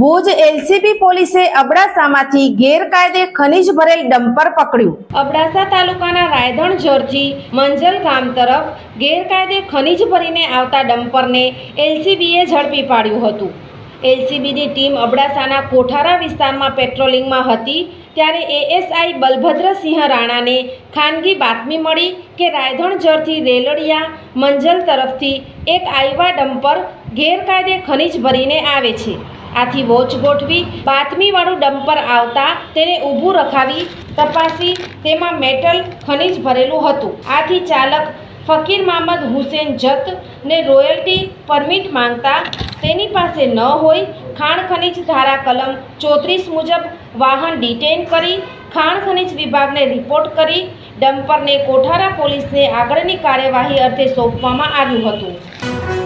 Bhuj LCB પોલીસે અબડાસામાંથી ગેરકાયદે ખનીજ ભરેલ ડમ્પર પકડ્યું. અબડાસા તાલુકાના રાયધણ જરજી, મંજલ ગામ તરફ ગેરકાયદે ખનીજ ભરીને આવતા ડમ્પરને એલસીબીએ ઝડપી પાડ્યું હતું. એલસીબીની ટીમ અબડાસાના કોઠારા વિસ્તારમાં પેટ્રોલિંગમાં હતી, ત્યારે એએસઆઈ બલભદ્રસિંહ રાણાને ખાનગી બાતમી મળી કે રાયધણજરથી રેલડિયા, મંજલ તરફથી એક આઈવા ડમ્પર ગેરકાયદે ખનીજ ભરીને આવે છે. આથી વોચ ગોઠવી બાતમીવાળું ડમ્પર આવતા તેને ઊભું રખાવી તપાસી તેમાં મેટલ ખનિજ ભરેલું હતું. આથી ચાલક ફકીર મહમદ હુસેન જત ને રોયલ્ટી પરમિટ માંગતા તેની પાસે ન હોય ખાણ ખનિજ ધારા કલમ ચોત્રીસ મુજબ વાહન ડિટેન કરી, ખાણ ખનિજ વિભાગને રિપોર્ટ કરી, ડમ્પરને કોઠારા પોલીસને આગળની કાર્યવાહી અર્થે સોંપવામાં આવ્યું હતું.